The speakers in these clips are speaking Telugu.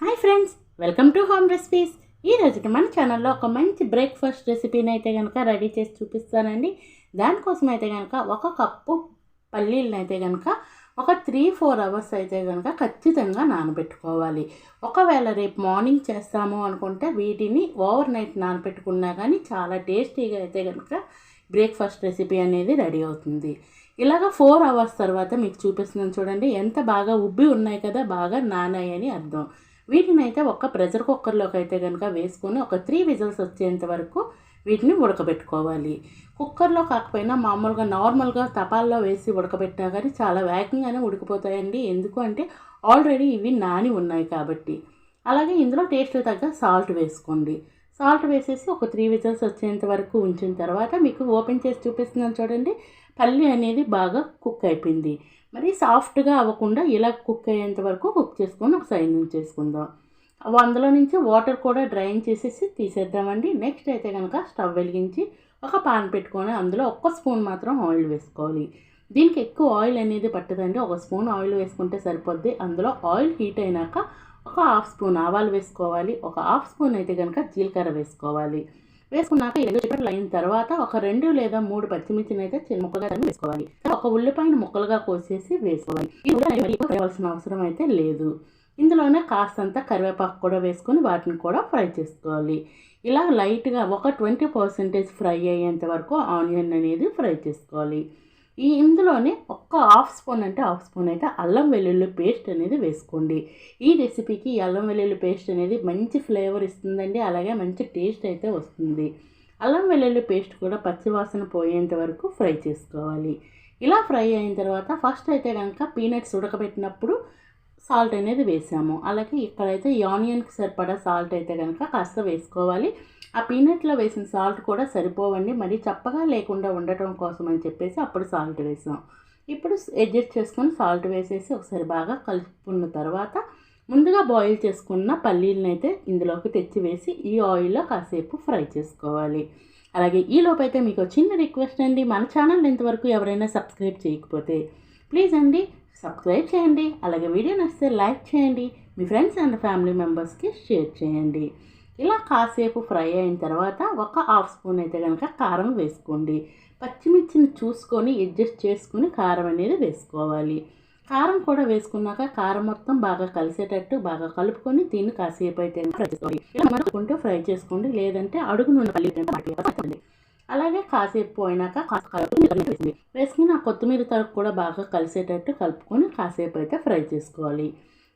Hi friends welcome to home recipes. ఈ రోజుకి మన ఛానల్లో ఒక మంచి బ్రేక్ఫాస్ట్ రెసిపీని అయితే కనుక రెడీ చేసి చూపిస్తానండి. దానికోసం అయితే కనుక ఒక కప్పు పల్లీలను అయితే కనుక ఒక త్రీ ఫోర్ అవర్స్ అయితే కనుక ఖచ్చితంగా నానబెట్టుకోవాలి. ఒకవేళ రేపు మార్నింగ్ చేస్తాము అనుకుంటే వీటిని ఓవర్ నైట్ నానబెట్టుకున్నా కానీ చాలా టేస్టీగా అయితే కనుక బ్రేక్ఫాస్ట్ రెసిపీ అనేది రెడీ అవుతుంది. ఇలాగ ఫోర్ అవర్స్ తర్వాత మీకు చూపిస్తున్నాను చూడండి ఎంత బాగా ఉబ్బి ఉన్నాయి కదా బాగా నానాయని అర్థం. వీటిని అయితే ఒక ప్రెషర్ కుక్కర్లోకి అయితే కనుక వేసుకొని ఒక త్రీ విజిల్స్ వచ్చేంత వరకు వీటిని ఉడకబెట్టుకోవాలి. కుక్కర్లో కాకపోయినా మామూలుగా నార్మల్గా తపాల్లో వేసి ఉడకబెట్టినా కానీ చాలా వేగంగానే ఉడికిపోతాయండి. ఎందుకు అంటే ఆల్రెడీ ఇవి నాని ఉన్నాయి కాబట్టి. అలాగే ఇందులో టేస్ట్ తగ్గ సాల్ట్ వేసుకోండి. సాల్ట్ వేసేసి ఒక త్రీ విజిల్స్ వచ్చేంత వరకు ఉంచిన తర్వాత మీకు ఓపెన్ చేసి చూపిస్తున్నాను చూడండి. పల్లి అనేది బాగా కుక్ అయిపోయింది. మరి సాఫ్ట్గా అవ్వకుండా ఇలా కుక్ అయ్యేంత వరకు కుక్ చేసుకొని ఒక సైడ్ నుంచి చేసుకుందాం. అందులో నుంచి వాటర్ కూడా డ్రైన్ చేసేసి తీసేద్దామండి. నెక్స్ట్ అయితే కనుక స్టవ్ వెలిగించి ఒక పాన్ పెట్టుకొని అందులో ఒక్క స్పూన్ మాత్రం ఆయిల్ వేసుకోవాలి. దీనికి ఎక్కువ ఆయిల్ అనేది పట్టదండి. ఒక స్పూన్ ఆయిల్ వేసుకుంటే సరిపోద్ది. అందులో ఆయిల్ హీట్ అయినాక ఒక హాఫ్ స్పూన్ ఆవాలు వేసుకోవాలి. ఒక హాఫ్ స్పూన్ అయితే కనుక జీలకర్ర వేసుకోవాలి. వేసుకున్నాక ఎల్లు చిప్పట్లు అయిన తర్వాత ఒక రెండు లేదా మూడు పచ్చిమిర్చిని అయితే చిన్న ముక్కగా తరిగి వేసుకోవాలి. ఒక ఉల్లిపాయను ముక్కలుగా కోసేసి వేసుకోవాలి. ఈ ఉల్లిపాయవలసిన అవసరం అయితే లేదు. ఇందులోనే కాస్తంత కరివేపాకు కూడా వేసుకొని వాటిని కూడా ఫ్రై చేసుకోవాలి. ఇలా లైట్గా ఒక ట్వంటీ పర్సెంటేజ్ ఫ్రై అయ్యేంత వరకు ఆనియన్ అనేది ఫ్రై చేసుకోవాలి. ఈ ఇందులోనే ఒక్క హాఫ్ స్పూన్ అంటే హాఫ్ స్పూన్ అయితే అల్లం వెల్లుల్లి పేస్ట్ అనేది వేసుకోండి. ఈ రెసిపీకి అల్లం వెల్లుల్లి పేస్ట్ అనేది మంచి ఫ్లేవర్ ఇస్తుందండి అలాగే మంచి టేస్ట్ అయితే వస్తుంది. అల్లం వెల్లుల్లి పేస్ట్ కూడా పచ్చివాసన పోయేంత వరకు ఫ్రై చేసుకోవాలి. ఇలా ఫ్రై అయిన తర్వాత ఫస్ట్ అయితే కనుక పీనట్స్ ఉడకబెట్టినప్పుడు సాల్ట్ అనేది వేసాము. అలాగే ఇక్కడైతే ఈ ఆనియన్కి సరిపడా సాల్ట్ అయితే కనుక కాస్త వేసుకోవాలి. ఆ పీనట్లో వేసిన సాల్ట్ కూడా సరిపోవండి. మరి చప్పగా లేకుండా ఉండటం కోసం అని చెప్పేసి అప్పుడు సాల్ట్ వేసాం. ఇప్పుడు అడ్జస్ట్ చేసుకొని సాల్ట్ వేసేసి ఒకసారి బాగా కలుపుకున్న తర్వాత ముందుగా బాయిల్ చేసుకున్న పల్లీలను అయితే ఇందులోకి తెచ్చి వేసి ఈ ఆయిల్లో కాసేపు ఫ్రై చేసుకోవాలి. అలాగే ఈ లోపైతే మీకు చిన్న రిక్వెస్ట్ అండి. మన ఛానల్ ఇంతవరకు ఎవరైనా సబ్స్క్రైబ్ చేయకపోతే ప్లీజ్ అండి సబ్స్క్రైబ్ చేయండి అలాగే వీడియో నచ్చితే లైక్ చేయండి మీ ఫ్రెండ్స్ అండ్ ఫ్యామిలీ మెంబర్స్కి షేర్ చేయండి. ఇలా కాసేపు ఫ్రై అయిన తర్వాత ఒక హాఫ్ స్పూన్ అయితే కనుక కారం వేసుకోండి. పచ్చిమిర్చిని చూసుకొని అడ్జస్ట్ చేసుకుని కారం అనేది వేసుకోవాలి. కారం కూడా వేసుకున్నాక కారం మొత్తం బాగా కలిసేటట్టు బాగా కలుపుకొని దీన్ని కాసేపు అయితే ఫ్రై చేసుకోవాలి. ఇలా ఫ్రై చేసుకోండి లేదంటే అడుగు నూనె పల్లి అలాగే కాసేపు పోయినాక కొత్తిమీర వేసింది వేసుకుని ఆ కొత్తిమీర తరకు కూడా బాగా కలిసేటట్టు కలుపుకొని కాసేపు అయితే ఫ్రై చేసుకోవాలి.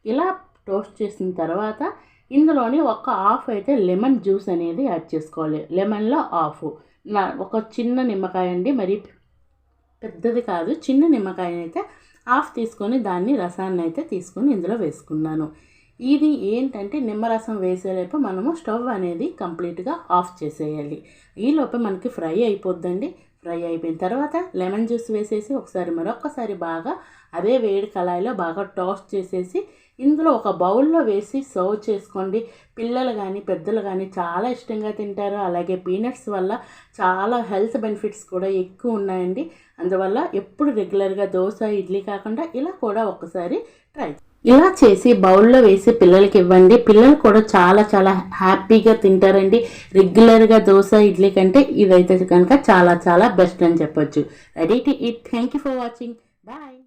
ఇలా టోస్ట్ చేసిన తర్వాత ఇందులోని ఒక హాఫ్ అయితే లెమన్ జ్యూస్ అనేది యాడ్ చేసుకోవాలి. లెమన్లో హాఫ్. నా ఒక చిన్న నిమ్మకాయ అండి మరి పెద్దది కాదు చిన్న నిమ్మకాయనైతే అయితే హాఫ్ తీసుకొని దాన్ని రసాన్ని అయితే తీసుకొని ఇందులో వేసుకున్నాను. ఇది ఏంటంటే నిమ్మరసం వేసేలోపు మనము స్టవ్ అనేది కంప్లీట్గా ఆఫ్ చేసేయాలి. ఈలోపు మనకి ఫ్రై అయిపోద్దండి. ఫ్రై అయిపోయిన తర్వాత లెమన్ జ్యూస్ వేసేసి ఒకసారి మరొకసారి బాగా అదే వేడి కళాయిలో బాగా టోస్ట్ చేసేసి ఇందులో ఒక బౌల్లో వేసి సర్వ్ చేసుకోండి. పిల్లలు కానీ పెద్దలు కానీ చాలా ఇష్టంగా తింటారు. అలాగే పీనట్స్ వల్ల చాలా హెల్త్ బెనిఫిట్స్ కూడా ఎక్కువ ఉన్నాయండి. అందువల్ల ఎప్పుడు రెగ్యులర్గా దోశ ఇడ్లీ కాకుండా ఇలా కూడా ఒకసారి ట్రై ఇలా చేసి బౌల్లో వేసి పిల్లలకి ఇవ్వండి. పిల్లలు కూడా చాలా చాలా హ్యాపీగా తింటారండి. రెగ్యులర్గా దోశ ఇడ్లీ కంటే ఇదైతే కనుక చాలా చాలా బెస్ట్ అని చెప్పొచ్చు. Ready to eat thank you for watching. Bye.